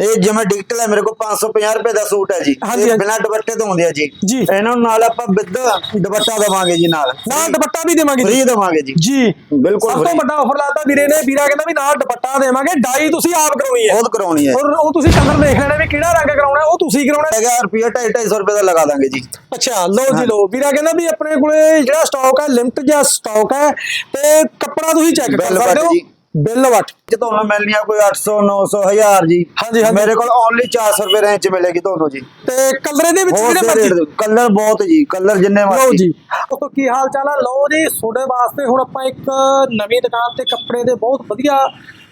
ਇਹ ਜਿਵੇਂ ਡਿਜੀਟਲ ਹੈ ਮੇਰੇ ਕੋਲ 550 ਰੁਪਏ ਦਾ ਸੂਟ ਹੈ ਜੀ। ਹਾਂਜੀ, ਇਹ ਹਾਂਜੀ। ਬਿਨਾਂ ਦੁਪੱਟੇ ਤੋਂ ਹੁੰਦੇ ਆ ਜੀ। ਜੀ। ਇਹਨਾਂ ਨੂੰ ਨਾਲ ਆਪਾਂ ਵਿਦ ਦੁਪੱਟਾ ਦਵਾਂਗੇ ਜੀ ਨਾਲ। ਨਾਲ ਦੁਪੱਟਾ ਵੀ ਦੇਵਾਂਗੇ ਜੀ? ਫ੍ਰੀ ਦਵਾਂਗੇ ਜੀ। ਜੀ। ਬਿਲਕੁਲ ਸਭ ਤੋਂ free। ਵੱਡਾ ਆਫਰ ਲਾਤਾ ਵੀਰੇ ਨੇ। ਵੀਰਾ ਕਹਿੰਦਾ ਵੀ ਨਾਲ ਦੁਪੱਟਾ ਦੇਵਾਂਗੇ। ਡਾਈ ਤੁਸੀਂ ਆਪ ਕਰਾਉਣੀ ਹੈ। ਬਹੁਤ ਕਰਾਉਣੀ ਹੈ। ਔਰ ਉਹ ਤੁਸੀਂ ਕਲਰ ਦੇਖ ਲੈਣਾ ਵੀ ਕਿਹੜਾ ਰੰਗ ਕਰਾਉਣਾ ਹੈ, ਉਹ ਤੁਸੀਂ ਕਰਾਉਣਾ। ਹੈ। ਹੈਗਾ ਰੁਪਿਆ 250 ਰੁਪਏ ਦਾ ਲਗਾ ਦਾਂਗੇ ਜੀ। ਅੱਛਾ ਲਓ ਜੀ ਲਓ। ਵੀਰਾ ਕਹਿੰਦਾ ਵੀ ਆਪਣੇ ਕੋਲੇ ਜਿਹੜਾ ਸਟਾਕ ਹੈ ਲਿਮਟ ਜਿਹਾ ਸਟਾਕ ਹੈ ਤੇ ਕੱਪੜਾ ਤੁਸੀਂ ਚੈੱਕ ਕਰ ਸਕਦੇ ਹੋ। ਜੀ। ਬਿੱਲ ਵਟ ਜੇ ਤੁਹਾਨੂੰ ਮਿਲਣੀ ਆ ਕੋਈ 800 900 1000 ਜੀ ਹਾਂਜੀ, ਹਾਂਜੀ। ਮੇਰੇ ਕੋਲ ਓਨਲੀ 400 ਰੁਪਏ ਰੇਂਜ ਚ ਮਿਲੇਗੀ ਤੁਹਾਨੂੰ ਜੀ। ਤੇ ਕਲਰ ਦੇ ਵਿੱਚ ਜਿਹੜੇ ਮਰਜ਼ੀ ਕਲਰ ਬਹੁਤ ਜੀ ਕਲਰ ਜਿੰਨੇ ਲਓ ਮਰਜ਼ੀ। ਜੀ। ਉਹ ਕੀ ਹਾਲ ਚਾਲ ਹੈ ਲਓ ਜੀ ਤੁਹਾਡੇ ਵਾਸਤੇ ਹੁਣ ਆਪਾਂ ਇੱਕ ਨਵੀਂ ਦੁਕਾਨ ਤੇ ਕੱਪੜੇ ਦੇ ਬਹੁਤ ਵਧੀਆ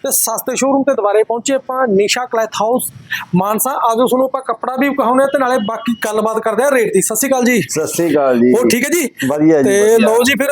ਤੇ ਸਸਤੇ ਸ਼ੋਰੂਮ ਤੇ ਦੁਬਾਰੇ ਪਹੁੰਚੇ ਆਪਾਂ ਨਿਸ਼ਾ ਕਲੈਥ ਹਾਊਸ। ਮਾਨਸਾ ਆਜੋ ਤੁਹਾਨੂੰ ਆਪਾਂ ਕੱਪੜਾ ਵੀ ਵਿਖਾਉਂਦੇ ਹਾਂ ਤੇ ਨਾਲੇ ਬਾਕੀ ਗੱਲਬਾਤ ਕਰਦੇ ਆ ਰੇਟ ਦੀ। ਸਤਿ ਸ਼੍ਰੀ ਅਕਾਲ ਜੀ। ਸਤਿ ਸ੍ਰੀ ਅਕਾਲ ਜੀ। ਉਹ ਠੀਕ ਹੈ ਜੀ? ਵਧੀਆ ਜੀ, ਤੇ। ਲਓ ਜੀ ਫਿਰ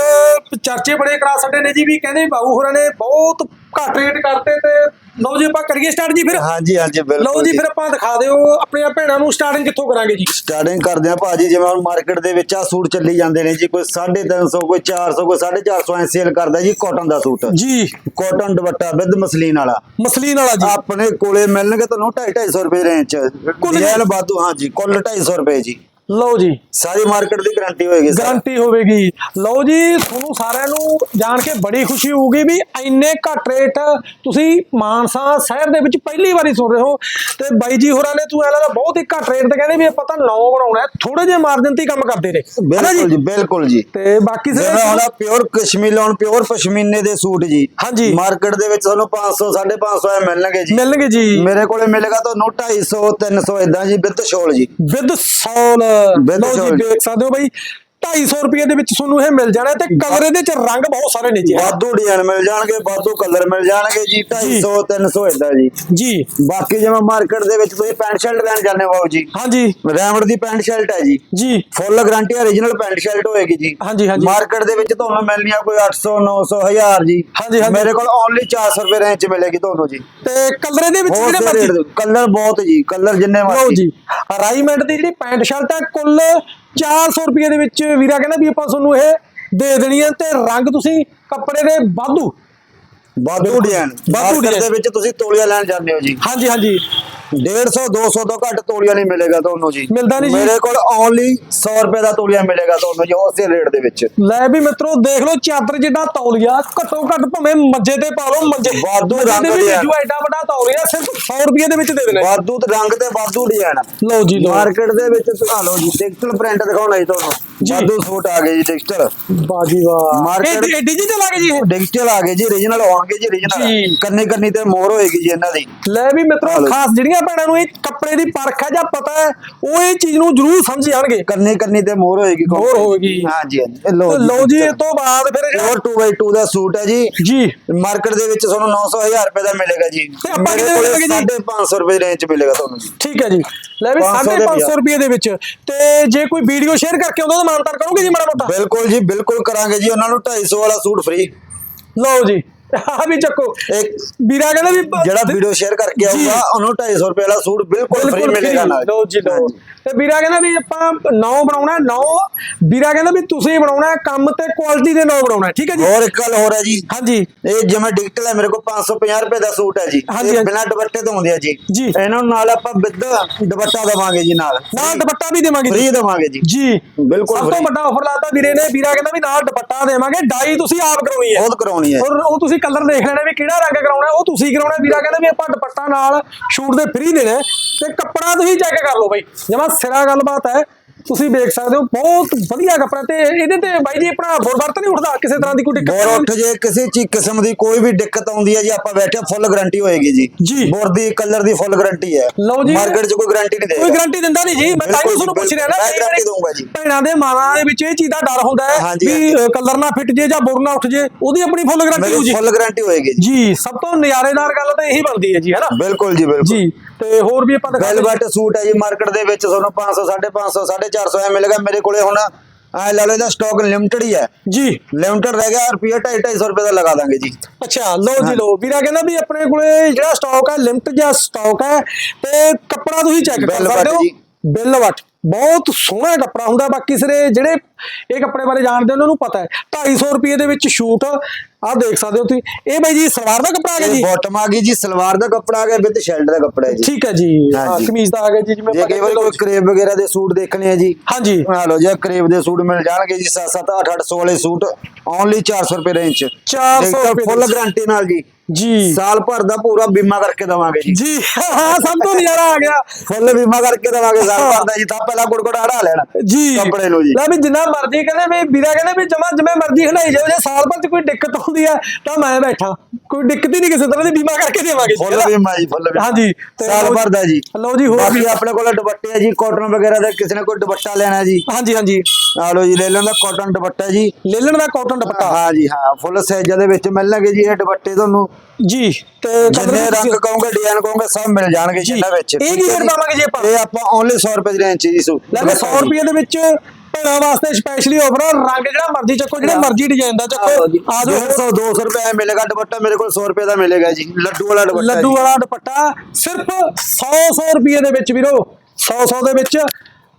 ਚਰਚੇ ਬੜੇ ਕਰਾ ਛੱਡੇ ਨੇ ਜੀ ਵੀ ਕਹਿੰਦੇ ਬਾਬੂ ਹੋਰਾਂ ਨੇ ਬਹੁਤ ਘੱਟ ਰੇਟ ਕਰਤੇ ਤੇ ਲਓ ਜੀ ਆਪਾਂ ਕਰੀਏ ਸਟਾਰਟ ਜੀ ਫਿਰ। ਹਾਂਜੀ ਹਾਂਜੀ ਬਿਲਕੁਲ ਲਓ ਜੀ ਫਿਰ ਆਪਾਂ ਦਿਖਾ ਦਿਓ ਆਪਣੀਆਂ ਭੈਣਾਂ ਨੂੰ ਸਟਾਰਟਿੰਗ ਕਿੱਥੋਂ ਕਰਾਂਗੇ ਜੀ। ਸਟਾਰਟਿੰਗ ਕਰਦੇ ਆ ਭਾਜੀ ਜਿਵੇਂ ਹੁਣ ਮਾਰਕੀਟ ਦੇ ਵਿੱਚ ਆ ਸੂਟ ਚੱਲੀ ਜਾਂਦੇ ਨੇ ਜੀ ਕੋਈ 350 ਕੋਈ 400 ਕੋਈ 450 ਐ ਸੇਲ ਕਰਦਾ ਜੀ ਕਾਟਨ ਦਾ ਸੂਟ। ਜੀ। ਕਾਟਨ ਦੁਪੱਟਾ ਵਿਦ ਮਸਲੀਨ ਵਾਲਾ। ਮਸਲੀਨ ਵਾਲਾ ਜੀ। ਆਪਣੇ ਕੋਲੇ ਮਿਲਣਗੇ ਤੁਹਾਨੂੰ 250 ਰੁਪਏ ਰੇਂਜ ਚ। ਕੁੱਲ ਡਿਜ਼ਾਈਨ ਬਾਦੂ ਹਾਂਜੀ ਕੁੱਲ 250 ਰੁਪਏ ਜੀ। ਲਓ ਜੀ। ਸਾਰੀ ਮਾਰਕੀਟ ਦੀ ਗਾਰੰਟੀ ਹੋਏਗੀ ਗਾਰੰਟੀ ਹੋਵੇਗੀ। ਲਓ ਜੀ ਤੁਹਾਨੂੰ ਸਾਰਿਆਂ ਨੂੰ ਜਾਣ ਕੇ ਬੜੀ ਖੁਸ਼ੀ ਹੋਊਗੀ ਵੀ ਇੰਨੇ ਘੱਟ ਰੇਟ ਤੁਸੀਂ ਮਾਨਸਾ ਸ਼ਹਿਰ ਦੇ ਵਿੱਚ ਪਹਿਲੀ ਵਾਰੀ ਸੁਣ ਰਹੇ ਹੋ। ਤੇ ਬਾਈ ਜੀ ਹੋਰਾਂ ਨੇ ਤੂੰ ਇਹਨਾਂ ਦਾ ਬਹੁਤ ਹੀ ਘੱਟ ਰੇਟ ਤੇ ਕਹਿੰਦੇ ਵੀ ਆਪਾਂ ਤਾਂ ਨੌ ਬਣਾਉਣਾ ਹੈ ਥੋੜੇ ਜਿਹੇ ਮਾਰਜਨ ਤੇ ਕੰਮ ਕਰਦੇ ਨੇ। ਬਿਲਕੁਲ ਜੀ? ਬਿਲਕੁਲ ਜੀ। ਤੇ ਬਾਕੀ ਸਾਰੇ ਹੁਣ ਪਿਓਰ ਕਸ਼ਮੀਰ ਲੋਨ ਪਿਓਰ ਪਸ਼ਮੀਨੇ ਦੇ ਸੂਟ ਜੀ। ਹਾਂਜੀ। ਮਾਰਕੀਟ ਦੇ ਵਿੱਚ ਤੁਹਾਨੂੰ 500 550 ਐ ਮਿਲਣਗੇ ਜੀ। ਮਿਲਣਗੇ ਜੀ। ਮੇਰੇ ਕੋਲੇ ਮਿਲੇਗਾ ਤੁਹਾਨੂੰ 250 300 ਇਦਾਂ ਜੀ ਵਿਦ ਸ਼ੋਲ ਜੀ। With shawl. ਲਓ ਜੀ। ਦੇਖ ਸਕਦੇ ਹੋ ਬਾਈ 250 ਰੁਪਏ ਦੇ ਵਿੱਚ ਤੁਹਾਨੂੰ ਇਹ ਮਿਲ ਜਾਣਾ ਤੇ ਕਲਰ ਇਹਦੇ ਚ ਰੰਗ ਬਹੁਤ ਸਾਰੇ ਨੇ ਜੀ। ਵਾਧੂ ਡਿਜ਼ਾਈਨ ਮਿਲ ਜਾਣਗੇ ਵਾਧੂ ਕਲਰ ਮਿਲ ਜਾਣਗੇ ਜੀ 250 300 ਇਦਾਂ ਜੀ। ਜੀ। ਬਾਕੀ ਜਿਵੇਂ ਮਾਰਕੀਟ ਦੇ ਵਿੱਚ ਤੁਸੀਂ ਪੈਂਟ ਸ਼ਰਟ ਲੈਣ ਜਾਂਦੇ ਹੋ ਜੀ। ਹਾਂਜੀ। ਰੈਮਡ ਦੀ ਪੈਂਟ ਸ਼ਰਟ ਹੈ ਜੀ। ਜੀ। Full guarantee origignal pant shirt ਹੋਏਗੀ ਜੀ। ਹਾਂਜੀ, ਹਾਂਜੀ। ਮਾਰਕੀਟ ਦੇ ਵਿੱਚ ਤੁਹਾਨੂੰ ਮਿਲਣੀ ਆ ਕੋਈ 800 900 1000 ਜੀ। ਹਾਂਜੀ, ਹਾਂਜੀ। ਮੇਰੇ ਕੋਲ ਓਨਲੀ 400 ਰੁਪਏ ਰੇਂਜ ਚ ਮਿਲੇਗੀ ਤੁਹਾਨੂੰ ਜੀ। ਤੇ ਕਲਰ ਇਹਦੇ ਵਿੱਚ ਜਿਹੜੇ ਮਰਜ਼ੀ? ਕਲਰ ਬਹੁਤ ਜੀ ਕਲਰ ਜਿੰਨੇ ਲਓ ਮਰਜ਼ੀ। ਜੀ। ਅਰਾਈਮੈਂਟ ਦੀ ਜਿਹੜੀ ਪੈਂਟ ਸ਼ਰਟ ਹੈ ਕੁੱਲ 400 ਰੁਪਏ ਦੇ ਵਿੱਚ ਵੀਰਾ ਕਹਿੰਦਾ ਵੀ ਆਪਾਂ ਤੁਹਾਨੂੰ ਇਹ ਦੇ ਦੇਣੀ ਹੈ ਤੇ ਰੰਗ ਤੁਸੀਂ ਕੱਪੜੇ ਦੇ ਵਾਧੂ ਵਾਧੂ ਡਿਜ਼ਾਈਨ। ਵਾਧੂ ਮਾਰਕੀਟ ਦੇ। ਵਿੱਚ ਤੁਸੀਂ ਤੋਲੀਆ ਲੈਣ ਜਾਂਦੇ ਹੋ ਜੀ। ਹਾਂਜੀ ਹਾਂਜੀ। 150 200 ਤੋਂ ਘੱਟ ਤੋਲੀਆ ਨਹੀਂ ਮਿਲੇਗਾ ਤੁਹਾਨੂੰ ਜੀ। ਮਿਲਦਾ ਨਹੀਂ ਜੀ। ਮੇਰੇ ਕੋਲ ਓਨਲੀ 100 ਰੁਪਏ ਦਾ ਤੋਲੀਆ ਮਿਲੇਗਾ ਤੁਹਾਨੂੰ ਜੀ ਉਸੇ ਰੇਟ ਦੇ ਵਿੱਚ। ਲੈ ਵੀ ਮਿੱਤਰੋ ਦੇਖ ਲਓ ਚਾਦਰ ਜਿੱਡਾ ਤੌਲੀਆ ਘੱਟੋ ਘੱਟ ਭਾਵੇਂ ਮੰਜੇ ਤੇ ਪਾ ਲਓ ਮੰਜੇ ਵਾਧੂ ਰੰਗ ਦੇ। ਜੋ ਐਡਾ ਵੱਡਾ ਤੌਲੀਆ ਸਿਰਫ 100 ਰੁਪਏ ਦੇ ਵਿੱਚ ਦੇ ਦੇਣਾ ਵਾਧੂ ਤੇ ਰੰਗ ਤੇ ਵਾਧੂ ਡਿਜ਼ਾਈਨ ਲਓ ਜੀ ਲਓ। ਮਾਰਕੀਟ ਦੇ ਵਿੱਚ ਆ ਲਓ ਜੀ ਡਿਜੀਟਲ ਪ੍ਰਿੰਟ ਦਿਖਾਉਣਾ ਜੀ ਤੁਹਾਨੂੰ। ਜੀ। ਵਾਧੂ ਸੂਟ ਆ ਗਏ ਜੀ ਡਿਜੀਟਲ ਬਾਜੀ ਵਾਹ। ਇਹ ਡਿਜੀਟਲ ਆ ਗਏ ਜੀ ਇਹ? ਡਿਜੀਟਲ ਆ ਗਏ ਜੀ origignal ਆਉਣਗੇ ਜੀ ਜੀ। origignal ਕੰਨੀ ਕੰਨੀ ਤੇ ਮੋਹਰ ਹੋਏਗੀ ਜੀ ਇਹਨਾਂ ਦੀ। ਲੈ ਵੀ ਮਿੱਤਰੋ। ਖਾਸ ਜਿਹੜੀਆਂ ਭੈਣਾਂ ਨੂੰ ਇਹ ਕੱਪੜੇ ਦੀ ਪਰਖ ਹੈ ਜਾਂ ਪਤਾ ਹੈ ਉਹ ਇਹ ਚੀਜ਼ ਨੂੰ ਜ਼ਰੂਰ ਸਮਝ ਜਾਣਗੇ। ਕੰਨੀ ਕੰਨੀ ਤੇ ਮੋਹਰ ਹੋਏਗੀ ਮੋਹਰ ਹੋਏਗੀ। ਹਾਂਜੀ ਇਹ ਲਓ ਲਓ ਜੀ ਇਹ ਤੋਂ ਬਾਅਦ ਫਿਰ ਪਿਓਰ 2x2 ਦਾ ਸੂਟ ਹੈ ਜੀ। ਜੀ। ਮਾਰਕੀਟ ਦੇ ਵਿੱਚ ਤੁਹਾਨੂੰ 900 1000 ਰੁਪਏ ਦਾ ਮਿਲੇਗਾ ਜੀ। ਮਿਲੇਗਾ ਜੀ? 550 ਰੁਪਏ ਰੇਂਜ ਚ ਮਿਲੇਗਾ ਤੁਹਾਨੂੰ ਜੀ। ਠੀਕ ਹੈ ਜੀ। ਲੈ ਵੀ 500 ਦੇ 550 ਰੁਪਏ ਦੇ ਵਿੱਚ ਤੇ ਜੇ ਕੋਈ ਵੀਡੀਓ ਸ਼ੇਅਰ ਕਰਕੇ ਆਉਂਦਾ ਤਾਂ ਮਾਨਤਾਨ ਕਰੋਗੇ ਜੀ ਮਾੜਾ ਮੋਟਾ ਬਿਲਕੁਲ ਜੀ ਬਿਲਕੁਲ ਕਰਾਂਗੇ ਜੀ ਉਹਨਾਂ ਨੂੰ 250 ਵਾਲਾ ਸੂਟ ਫ੍ਰੀ ਲਓ ਜੀ ਆ ਵੀ ਚੱਕੋ ਇੱਕ ਵੀਰਾ ਕਹਿੰਦਾ ਵੀ ਜਿਹੜਾ ਵੀਡੀਓ ਸ਼ੇਅਰ ਕਰਕੇ। ਆਊਗਾ ਉਹਨੂੰ 250 ਰੁਪਏ ਵਾਲਾ ਸੂਟ ਬਿਲਕੁਲ ਫ੍ਰੀ ਮਿਲੇਗਾ। ਨਾਲ ਲਓ ਜੀ ਲਓ। ਤੇ ਵੀਰਾ ਕਹਿੰਦਾ ਵੀ ਆਪਾਂ ਨੌ ਬਣਾਉਣਾ ਨੌ। ਵੀਰਾ ਕਹਿੰਦਾ ਵੀ ਤੁਸੀਂ ਬਣਾਉਣਾ ਕੰਮ ਤੇ ਕੁਆਲਿਟੀ ਦੇ ਨੌ ਬਣਾਉਣਾ ਠੀਕ ਹੈ ਜੀ? ਹੋਰ ਇੱਕ ਗੱਲ ਹੋਰ ਹੈ ਜੀ। ਹਾਂਜੀ। ਇਹ ਜਿਵੇਂ ਡਿਜੀਟਲ ਹੈ ਮੇਰੇ ਕੋਲ 550 ਰੁਪਏ ਦਾ ਸੂਟ ਹੈ ਜੀ। ਹਾਂਜੀ, ਇਹ। ਬਿਨਾਂ ਦੁਪੱਟੇ ਤੋਂ ਹੁੰਦੇ ਆ ਜੀ। ਇਹਨਾਂ ਨੂੰ ਨਾਲ ਆਪਾਂ ਵਿਦ ਦੁਪੱਟਾ ਦਵਾਂਗੇ ਜੀ ਨਾਲ। ਨਾਲ ਦੁਪੱਟਾ ਵੀ ਦੇਵਾਂਗੇ ਜੀ। ਫ੍ਰੀ ਦਵਾਂਗੇ ਜੀ। ਜੀ। ਬਿਲਕੁਲ ਸਭ ਤੋਂ। ਵੱਡਾ ਆਫਰ ਲਾਤਾ ਵੀਰੇ ਨੇ। ਵੀਰਾ ਕਹਿੰਦਾ ਵੀ ਨਾਲ ਦੁਪੱਟਾ ਦੇਵਾਂਗੇ ਡਾਈ ਤੁਸੀਂ ਆਪ ਕਰਾਉਣੀ ਹੈ। ਬਹੁਤ ਕਰਾਉਣੀ ਹੈ। ਔਰ ਉਹ ਤੁਸੀਂ ਕਲਰ ਦੇਖ ਲੈਣਾ ਵੀ ਕਿਹੜਾ ਰੰਗ ਕਰਾਉਣਾ ਉਹ ਤੁਸੀਂ ਕਰਾਉਣਾ। ਵੀਰਾ ਕਹਿੰਦਾ ਵੀ ਆਪਾਂ ਦੁਪੱਟਾ ਨਾਲ ਸ਼ੂਟ ਦੇ ਫ੍ਰੀ ਦੇਣਾ ਤੇ ਕੱਪੜਾ ਤੁਸੀਂ ਚੈੱਕ ਕਰ ਲਓ ਬਾਈ। ਜਮਾ ਸਿਰਾ ਗੱਲਬਾਤ ਹੈ। ਤੁਸੀਂ ਦੇਖ ਸਕਦੇ ਹੋ ਬਹੁਤ ਵਧੀਆ ਕੱਪੜਾ ਤੇ ਇਹਦੇ ਤੇ ਬਾਈ ਜੀ ਆਪਣਾ ਬੋਰ ਵਰਤ ਨਹੀਂ ਉੱਠਦਾ ਕਿਸੇ ਤਰ੍ਹਾਂ ਦੀ ਕੋਈ ਦਿੱਕਤ ਬੋਰ ਉੱਠ ਜੇ ਕਿਸੇ ਚੀਜ਼ ਕਿਸਮ ਦੀ ਕੋਈ ਵੀ ਦਿੱਕਤ ਆਉਂਦੀ ਹੈ ਜੀ ਆਪਾਂ ਬੈਠੇ ਫੁੱਲ ਗਾਰੰਟੀ ਹੋਏਗੀ ਜੀ। ਜੀ। ਬੋਰ ਦੀ ਕਲਰ ਦੀ ਫੁੱਲ ਗਾਰੰਟੀ ਹੈ। ਲਓ ਜੀ। ਮਾਰਕੀਟ 'ਚ ਕੋਈ ਗਾਰੰਟੀ ਨਹੀਂ ਕੋਈ ਦੇਗਾ। ਗਾਰੰਟੀ ਦਿੰਦਾ ਨਹੀਂ ਜੀ ਮੈਂ ਤਾਂ ਹੀ ਤੁਹਾਨੂੰ ਪੁੱਛ ਰਿਹਾ ਨਾ ਮੈਂ ਕਈ ਵਾਰੀ ਦਊਂਗਾ ਜੀ। ਭੈਣਾਂ ਦੇ ਮਾਵਾਂ ਦੇ ਵਿੱਚ ਇਹ ਚੀਜ਼ ਦਾ ਡਰ ਹੁੰਦਾ ਹੈ ਵੀ ਕਲਰ ਨਾ ਫਿੱਟ ਜੇ ਜਾਂ ਬੁਰ ਨਾ ਉੱਠ ਜੇ ਉਹਦੀ ਆਪਣੀ ਫੁੱਲ ਗਾਰੰਟੀ ਹੋ ਜੀ। ਫੁੱਲ ਗਾਰੰਟੀ ਹੋਏਗੀ ਜੀ। ਜੀ ਸਭ ਤੋਂ ਨਜ਼ਾਰੇਦਾਰ ਗੱਲ ਤਾਂ ਇਹੀ ਬਣਦੀ ਹੈ ਜੀ ਹੈਨਾ ਬਿਲਕੁਲ ਜੀ ਬਿਲਕੁਲ। ਜੀ। ਤੇ ਹੋਰ ਵੀ ਆਪਾਂ ਦਿਖਾ ਵੈਲਵਟ ਸੂਟ ਹੈ ਜੀ ਮਾਰਕੀਟ ਦੇ ਵਿੱਚ ਤੁਹਾਨੂੰ 500 550 450 ਐ ਮਿਲੇਗਾ ਮੇਰੇ ਕੋਲੇ ਹੁਣ। ਐ ਲਾ ਲਓ ਇਹਦਾ ਸਟਾਕ ਲਿਮਟਿਡ ਹੀ ਹੈ। ਜੀ। ਲਿਮਟਿਡ ਰਹਿ ਗਿਆ ਰੁਪਿਆ 250 ਰੁਪਏ ਦਾ ਲਗਾ ਦਾਂਗੇ ਜੀ। ਅੱਛਾ ਲਓ ਜੀ ਲਓ ਵੀਰਾ ਕਹਿੰਦਾ ਵੀ ਆਪਣੇ ਕੋਲੇ ਜਿਹੜਾ ਸਟਾਕ ਹੈ ਲਿਮਟ ਜਾਂ ਸਟਾਕ ਹੈ ਤੇ ਕੱਪੜਾ ਤੁਸੀਂ ਚੈੱਕ ਕਰ ਸਕਦੇ ਹੋ। ਬਿੱਲ ਵਟ ਬਹੁਤ ਸੋਹਣਾ ਕੱਪੜਾ ਹੁੰਦਾ ਬਾਕੀ ਸਿਰੇ ਜਿਹੜੇ ਇਹ ਕੱਪੜੇ ਬਾਰੇ ਜਾਣਦੇ ਉਹਨਾਂ ਨੂੰ ਪਤਾ ਹੈ। 250 ਰੁਪਏ ਦੇ ਵਿੱਚ ਸ਼ੂਟ ਆਹ ਦੇਖ ਸਕਦੇ ਹੋ ਤੁਸੀਂ। ਇਹ ਬਾਈ ਜੀ ਸਲਵਾਰ ਦਾ ਕੱਪੜਾ ਆ ਗਿਆ ਜੀ? ਬਾਟਮ ਆ ਗਈ ਜੀ ਸਲਵਾਰ ਦਾ ਕੱਪੜਾ ਆ ਗਿਆ ਵਿਦ ਸ਼ਰਟ ਦਾ ਕੱਪੜਾ ਹੈ ਜੀ। ਠੀਕ ਹੈ ਜੀ। ਕਮੀਜ਼ ਦਾ ਆ ਗਿਆ ਜੀ ਜਿਵੇਂ ਜੇ ਕਈ ਵਾਰੀ ਕੋਈ ਕਰੇਬ ਵਗੈਰਾ ਦੇ ਸੂਟ ਦੇਖਣੇ ਆ ਜੀ। ਹਾਂਜੀ। ਆ ਲਓ ਜੀ ਕਰੇਬ ਦੇ ਸੂਟ ਮਿਲ ਜਾਣਗੇ ਜੀ 7 7 8 800 ਵਾਲੇ ਸੂਟ। ਓਨਲੀ 400 ਰੁਪਏ ਰੇਂਜ ਚ 400 ਰੁਪਏ ਫੁੱਲ ਗਾਰੰਟੀ ਨਾਲ ਜੀ। ਜੀ। ਸਾਲ ਭਰ ਦਾ ਪੂਰਾ ਬੀਮਾ ਕਰਕੇ ਦਵਾਂਗੇ ਜੀ। ਜੀ ਹਾਂ ਸਭ ਤੋਂ ਨਜ਼ਾਰਾ ਆ ਗਿਆ। ਫੁੱਲ ਬੀਮਾ ਕਰਕੇ ਦਵਾਂਗੇ ਸਾਲ ਭਰ ਦਾ ਜੀ ਤਾਂ ਪਹਿਲਾਂ ਗੁੜਗੁੜ ਹੜਾ ਲੈਣਾ। ਜੀ। ਕੱਪੜੇ ਨੂੰ ਜੀ। ਲੈ ਵੀ ਜਿੰਨਾ ਮਰਜ਼ੀ ਕਹਿੰਦੇ ਵੀ ਵੀਰਾ ਕਹਿੰਦੇ ਵੀ ਜਮਾ ਜਿਵੇਂ ਮਰਜ਼ੀ ਹਲਾਈ ਜਾਓ ਜੇ ਸਾਲ ਭਰ ਚ ਕੋਈ ਦਿੱਕਤ ਹੁੰਦੀ ਆ ਤਾਂ ਮੈਂ ਬੈਠਾ। ਕੋਈ ਦਿੱਕਤ ਹੀ ਨਹੀਂ ਕਿਸੇ ਤਰ੍ਹਾਂ ਦੀ ਬੀਮਾ ਕਰਕੇ ਦੇਵਾਂਗੇ। ਫੁੱਲ? ਬੀਮਾ ਜੀ ਫੁੱਲ ਬੀਮਾ। ਹਾਂਜੀ ਸਾਲ ਭਰ ਦਾ ਜੀ। ਲਓ ਜੀ ਹੋਰ ਬਾਕੀ ਵੀ ਆਪਣੇ ਕੋਲ ਦੁਪੱਟੇ ਆ ਜੀ ਕਾਟਨ ਵਗੈਰਾ ਦਾ ਕਿਸੇ ਨੇ ਕੋਈ ਦੁਪੱਟਾ ਲੈਣਾ ਜੀ। ਹਾਂਜੀ ਹਾਂਜੀ। ਆ ਲਓ ਜੀ ਲੈ ਲੈਣ ਦਾ ਕਾਟਨ ਦੁਪੱਟਾ ਜੀ। ਲੇਲਣ ਦਾ ਕਾਟਨ ਦੁਪੱਟਾ। ਹਾਂ ਜੀ ਹਾਂ ਫੁੱਲ ਸਾਈਜ਼ਾਂ ਦੇ ਵਿੱਚ ਮਿਲਣਗੇ ਜੀ ਇਹ ਦੁਪੱਟੇ ਤੁਹਾਨੂੰ। ਜੀ ਤੇ ਜਿੰਨੇ ਰੰਗ ਕਹੋਗੇ ਡਿਜ਼ਾਈਨ ਕਹੋਗੇ ਸਭ ਮਿਲ ਜਾਣਗੇ ਜੀ ਇਹਨਾਂ ਵਿੱਚ। ਇਹ ਕੀ ਰੇਟ ਪਾਵਾਂਗੇ ਜੀ ਆਪਾਂ? ਇਹ ਆਪਾਂ ਓਨਲੀ 100 ਰੁਪਏ ਦੀ ਰੇਂਜ 'ਚ ਜੀ ਸੂਟ। ਲੈ ਵੀ 100 ਰੁਪਏ ਦੇ ਵਿੱਚ ਭੈਣਾਂ ਵਾਸਤੇ ਸਪੈਸ਼ਲੀ ਆਫਰ ਆ ਰੰਗ ਜਿਹੜਾ ਮਰਜ਼ੀ ਚੱਕੋ ਜਿਹੜੇ ਮਰਜ਼ੀ ਡਿਜ਼ਾਈਨ ਦਾ ਚੱਕੋ। ਆ ਜਾਓ। 100 200 ਰੁਪਏ ਮਿਲੇਗਾ ਦੁਪੱਟਾ ਮੇਰੇ ਕੋਲ 100 ਰੁਪਏ ਦਾ ਮਿਲੇਗਾ ਜੀ। ਲੱਡੂ ਵਾਲਾ ਦੁਪੱਟਾ ਲੱਡੂ ਜੀ। ਵਾਲਾ ਦੁਪੱਟਾ ਸਿਰਫ 100 100 ਰੁਪਏ ਦੇ ਵਿੱਚ ਵੀਰੋ। 100 100 ਦੇ ਵਿੱਚ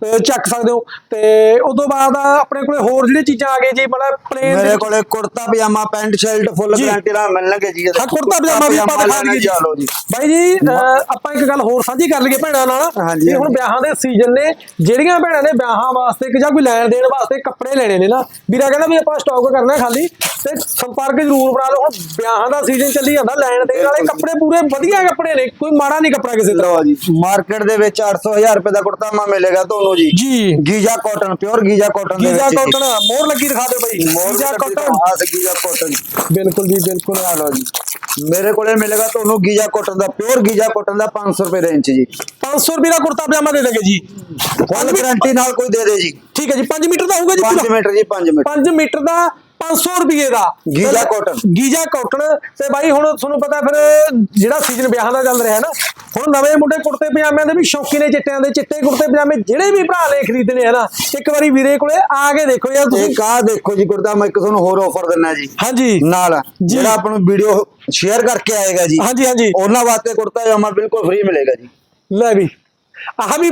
ਚੱਕ ਸਕਦੇ ਹੋ ਤੇ ਉਦੋਂ ਬਾਅਦ ਆਪਣੇ ਕੋਲੇ ਹੋਰ ਜਿਹੜੇ ਚੀਜ਼ਾਂ ਆ ਗਈਆਂ ਜੀ ਮਤਲਬ ਪਲੇਨ ਮੇਰੇ ਕੋਲੇ ਕੁੜਤਾ ਪਜਾਮਾ ਪੈਂਟ ਸ਼ਰਟ ਫੁੱਲ। ਗਾਰੰਟੀ ਨਾਲ ਮਿਲਣਗੇ ਜੀ। ਹਾਂ ਕੁੜਤਾ ਪਜਾਮਾ ਵੀ ਆਪਾਂ ਦਿਖਾ ਦਈਏ ਜੀ ਚਲੋ ਜੀ ਬਾਈ ਜੀ ਆਪਾਂ ਇੱਕ ਗੱਲ ਹੋਰ ਸਾਂਝੀ ਕਰ ਲਈਏ ਭੈਣਾਂ ਨਾਲ ਵੀ ਹੁਣ। ਵਿਆਹਾਂ ਦੇ ਸੀਜ਼ਨ ਨੇ ਜਿਹੜੀਆਂ ਭੈਣਾਂ ਨੇ ਵਿਆਹਾਂ ਵਾਸਤੇ ਕਿ ਜਾਂ ਕੋਈ ਲੈਣ ਦੇਣ ਵਾਸਤੇ ਕੱਪੜੇ ਲੈਣੇ ਨੇ ਨਾ ਵੀਰਾ ਕਹਿੰਦਾ ਵੀ ਆਪਾਂ ਸਟਾਕ ਕਰਨਾ ਖਾਲੀ ਤੇ ਸੰਪਰਕ ਜ਼ਰੂਰ ਬਣਾ ਲਓ ਹੁਣ ਵਿਆਹਾਂ ਦਾ ਸੀਜ਼ਨ ਚੱਲੀ ਜਾਂਦਾ ਲੈਣ ਦੇਣ ਵਾਲੇ ਕੱਪੜੇ ਪੂਰੇ ਵਧੀਆ ਕੱਪੜੇ ਨੇ ਕੋਈ ਮਾੜਾ ਨਹੀਂ ਕੱਪੜਾ ਕਿਸੇ ਤਰ੍ਹਾਂ। ਜੀ ਮਾਰਕੀਟ ਦੇ ਵਿੱਚ 800 1000 ਰੁਪਏ ਦਾ ਕੁੜਤਾ ਮਾ ਮਿਲੇਗਾ ਤੁਹਾਨੂੰ ਜੀ। ਜੀ। Giza cotton pure Giza cotton ਦੇ ਗੀਜ਼ਾ। ਕਾਟਨ ਮੋਹਰ ਲੱਗੀ ਦਿਖਾ ਦਿਓ ਮੋਰ ਗੀਜ਼ਾ ਕਾਟਨ ਹਾਂ ਗੀਜਾ ਕਾਟਨ ਬਿਲਕੁਲ ਜੀ ਬਿਲਕੁਲ। ਆ ਲਓ ਜੀ। ਮੇਰੇ ਕੋਲੇ ਮਿਲੇਗਾ ਤੁਹਾਨੂੰ ਗੀਜਾ ਕਾਟਨ ਦਾ ਪਿਓਰ ਗੀਜਾ ਕਾਟਨ ਦਾ 500 ਰੁਪਏ ਰੇਂਜ ਜੀ। 500 ਰੁਪਏ ਦਾ ਕੁੜਤਾ ਪਜਾਮਾ ਦੇ ਦੇਗੇ ਜੀ। ਫੁੱਲ ਗਾਰੰਟੀ ਨਾਲ ਕੋਈ ਦੇ ਦੇ ਜੀ। ਠੀਕ ਹੈ ਜੀ 5 ਮੀਟਰ ਦਾ ਹੋਊਗਾ ਜੀ 5 ਮੀਟਰ ਜੀ 5 ਮੀਟਰ। 5 ਮੀਟਰ ਦਾ 500 ਰੁਪਏ ਦਾ। Giza cotton. ਗੀਜਾ ਕਾਟਨ ਤੇ ਬਾਈ ਹੁਣ ਤੁਹਾਨੂੰ ਪਤਾ ਫਿਰ ਜਿਹੜਾ ਸੀਜ਼ਨ ਵਿਆਹਾਂ ਦਾ ਚੱਲ ਰਿਹਾ ਨਾ ਹੁਣ ਨਵੇਂ ਮੁੰਡੇ ਕੁੜਤੇ ਪਜਾਮਿਆਂ ਦੇ ਵੀ ਸ਼ੌਕੀਨ ਨੇ ਚਿੱਟਿਆਂ ਦੇ ਚਿੱਟੇ ਕੁੜਤੇ ਪਜਾਮੇ ਜਿਹੜੇ ਵੀ ਭਰਾ ਨੇ ਖਰੀਦਣੇ ਆ ਨਾ ਇੱਕ ਵਾਰੀ ਵੀਰੇ ਕੋਲੇ ਆ ਕੇ ਦੇਖੋ ਯਾਰ ਤੁਸੀਂ। ਇੱਕ ਆ ਦੇਖੋ ਜੀ ਕੁੜਤਾ ਮੈਂ ਇੱਕ ਤੁਹਾਨੂੰ ਹੋਰ ਆਫਰ ਦਿੰਦਾ ਜੀ। ਹਾਂਜੀ। ਨਾਲ। ਜਿਹੜਾ ਆਪਾਂ ਨੂੰ ਵੀਡੀਓ ਸ਼ੇਅਰ ਕਰਕੇ ਆਏਗਾ ਜੀ। ਹਾਂਜੀ ਹਾਂਜੀ। ਉਹਨਾਂ ਵਾਸਤੇ ਕੁੜਤਾ ਪਜਾਮਾ ਬਿਲਕੁਲ ਫ੍ਰੀ ਮਿਲੇਗਾ ਜੀ। ਲੈ ਵੀ। ਆਹ ਵੀ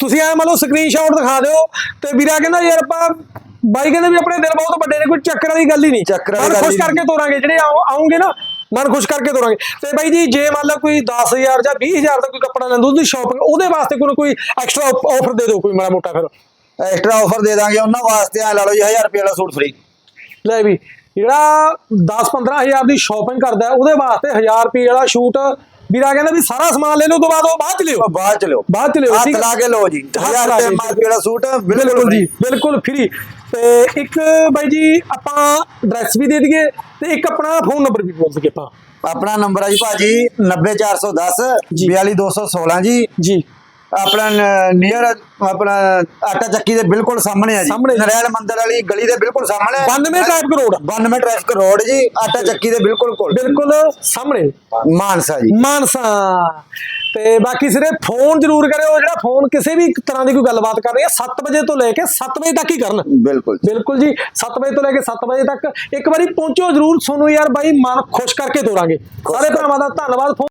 ਤੁਸੀਂ ਐ ਮੰਨ ਲਓ ਸਕਰੀਨਸ਼ਾਟ ਦਿਖਾ ਦਿਓ ਤੇ ਵੀਰਾ ਕਹਿੰਦਾ ਯਾਰ ਆਪਾਂ ਬਾਈ ਕਹਿੰਦੇ ਵੀ ਆਪਣੇ ਦਿਲ ਬਹੁਤ ਵੱਡੇ ਨੇ ਕੋਈ ਚੱਕਰ ਵਾਲੀ ਗੱਲ ਹੀ ਨਹੀਂ। ਚੱਕਰ ਵਾਲੀ ਗੱਲ ਖੁਸ਼। ਕਰਕੇ ਤੋਰਾਂਗੇ ਜਿਹੜੇ ਆਉ- ਆਉਂਗੇ ਨਾ ਮਨ ਖੁਸ਼ ਕਰਕੇ ਤੋਰਾਂਗੇ। ਤੇ ਬਾਈ ਜੀ ਜੇ ਮੰਨ ਲਓ ਕੋਈ 10000 ਜਾਂ 20000 ਦਾ ਕੋਈ ਕੱਪੜਾ ਲੈਂਦਾ ਉਹਦੀ ਸ਼ਾਪਿੰਗ ਉਹਦੇ ਵਾਸਤੇ ਕੋਈ ਕੋਈ ਐਕਸਟਰਾ ਆਫਰ ਦੇ ਦਿਓ ਕੋਈ ਮਾੜਾ ਮੋਟਾ ਫਿਰ। ਐਕਸਟਰਾ ਆਫਰ ਦੇ ਦਾਂਗੇ ਉਹਨਾਂ ਵਾਸਤੇ ਆ ਲਾ ਲਓ ਜੀ 1000 ਰੁਪਏ ਵਾਲਾ ਸੂਟ ਫ੍ਰੀ ਲੈ ਵੀ ਜਿਹੜਾ 10-15000 ਦੀ ਸ਼ਾਪਿੰਗ ਕਰਦਾ ਉਹਦੇ ਵਾਸਤੇ 1000 ਰੁਪਏ ਵਾਲਾ ਸ਼ੂਟ ਵੀਰਾ ਕਹਿੰਦਾ ਵੀ ਸਾਰਾ ਸਮਾਨ ਲੈ ਲਓ ਤੋਂ ਬਾਅਦ ਉਹ ਬਾਅਦ ਚ ਲਿਓ। ਬਾਅਦ ਚ ਲਿਓ। ਬਾਅਦ ਚ ਲਿਓ ਹੱਥ? ਲਾ ਕੇ ਲਓ ਜੀ ਹੱਥ 1000 ਲਾ ਰੁਪਏ ਕੇ। ਮਾਰਕੀਟ ਵਾਲਾ ਸੂਟ ਬਿਲਕੁਲ ਜੀ ਬਿਲਕੁਲ ਫ੍ਰੀ ਤੇ ਇੱਕ ਬਾਈ ਜੀ ਆਪਾਂ ਐਡਰੈਸ ਵੀ ਦੇ ਦਈਏ ਤੇ ਇੱਕ ਆਪਣਾ ਫੋਨ ਨੰਬਰ ਵੀ ਬੋਲ ਦਈਏ ਆਪਾਂ। ਆਪਣਾ ਨੰਬਰ ਹੈ ਜੀ ਭਾਜੀ 90410 ਜੀ। 42216 ਜੀ। ਜੀ। ਆਪਣਾ ਨੀਅਰ ਆਪਣਾ ਆਟਾ ਚੱਕੀ ਦੇ ਬਿਲਕੁਲ ਸਾਹਮਣੇ ਆ ਜੀ। ਸਾਹਮਣੇ। ਨਰੈਲ ਮੰਦਰ ਵਾਲੀ ਗਲੀ ਦੇ ਬਿਲਕੁਲ ਸਾਹਮਣੇ 92 ਟ੍ਰੈਫਿਕ ਰੋਡ 92 ਟ੍ਰੈਫਿਕ ਰੋਡ ਜੀ ਆਟਾ ਚੱਕੀ ਦੇ ਬਿਲਕੁਲ ਕੋਲ। ਬਿਲਕੁਲ ਸਾਹਮਣੇ। ਮਾਨਸਾ ਜੀ। ਮਾਨਸਾ। ਤੇ ਬਾਕੀ ਸਿਰੇ ਫੋਨ ਜ਼ਰੂਰ ਕਰਿਓ ਜਿਹੜਾ ਫੋਨ ਕਿਸੇ ਵੀ ਤਰ੍ਹਾਂ ਦੀ ਕੋਈ ਗੱਲਬਾਤ ਕਰ ਰਹੀ ਹੈ 7 ਵਜੇ ਤੋਂ ਲੈ ਕੇ 7 ਵਜੇ ਤੱਕ ਹੀ ਕਰਨ। ਬਿਲਕੁਲ ਬਿਲਕੁਲ ਜੀ 7 ਵਜੇ ਤੋਂ ਲੈ ਕੇ 7 ਵਜੇ ਤੱਕ। ਇੱਕ ਵਾਰੀ ਪਹੁੰਚੋ ਜ਼ਰੂਰ ਤੁਹਾਨੂੰ ਯਾਰ ਬਾਈ ਮਨ ਖੁਸ਼ ਕਰਕੇ ਤੋਰਾਂਗੇ। ਸਾਰੇ ਭਰਾਵਾਂ ਦਾ ਧੰਨਵਾਦ